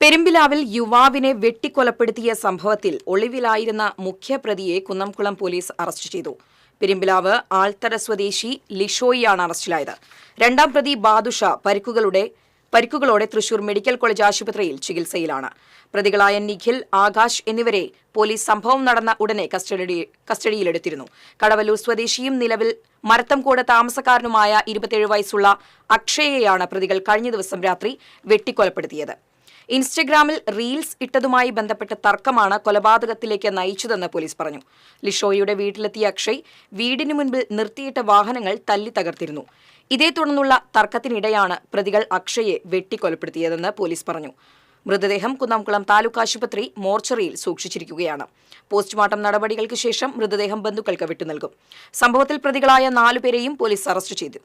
പെരുമ്പിലാവിൽ യുവാവിനെ വെട്ടിക്കൊലപ്പെടുത്തിയ സംഭവത്തിൽ ഒളിവിലായിരുന്ന മുഖ്യപ്രതിയെ കുന്നംകുളം പോലീസ് അറസ്റ്റ് ചെയ്തു. പെരുമ്പിലാവ് ആൾത്തറ സ്വദേശി ലിഷോയിയാണ് അറസ്റ്റിലായത്. രണ്ടാം പ്രതി ബാദുഷ പരിക്കുകളുടെ പരിക്കുകളോടെ തൃശൂർ മെഡിക്കൽ കോളേജ് ആശുപത്രിയിൽ ചികിത്സയിലാണ്. പ്രതികളായ നിഖിൽ ആകാശ് എന്നിവരെ പോലീസ് സംഭവം നടന്ന ഉടനെ കസ്റ്റഡി കസ്റ്റഡിയിലെടുത്തിരുന്നു. കടവല്ലൂർ സ്വദേശിയും നിലവിൽ മരത്തംകോട് താമസക്കാരനുമായ ഇരുപത്തിയേഴ് വയസ്സുള്ള അക്ഷയയെയാണ് പ്രതികൾ കഴിഞ്ഞ ദിവസം രാത്രി വെട്ടിക്കൊലപ്പെടുത്തിയത്. ഇൻസ്റ്റഗ്രാമിൽ റീൽസ് ഇട്ടതുമായി ബന്ധപ്പെട്ട തർക്കമാണ് കൊലപാതകത്തിലേക്ക് നയിച്ചതെന്ന് പോലീസ് പറഞ്ഞു. ലിഷോയുടെ വീട്ടിലെത്തിയ അക്ഷയ് വീടിന് മുൻപിൽ നിർത്തിയിട്ട വാഹനങ്ങൾ തല്ലി തകർത്തിരുന്നു. ഇതേ തുടർന്നുള്ള തർക്കത്തിനിടെയാണ് പ്രതികൾ അക്ഷയെ വെട്ടിക്കൊലപ്പെടുത്തിയതെന്ന് പോലീസ് പറഞ്ഞു. മൃതദേഹം കുന്നംകുളം താലൂക്ക് ആശുപത്രി മോർച്ചറിയിൽ സൂക്ഷിച്ചിരിക്കുകയാണ്. പോസ്റ്റ്മോർട്ടം നടപടികൾക്ക് ശേഷം മൃതദേഹം ബന്ധുക്കൾക്ക് വിട്ടുനൽകും. സംഭവത്തിൽ പ്രതികളായ നാലുപേരെയും പോലീസ് അറസ്റ്റ് ചെയ്തു.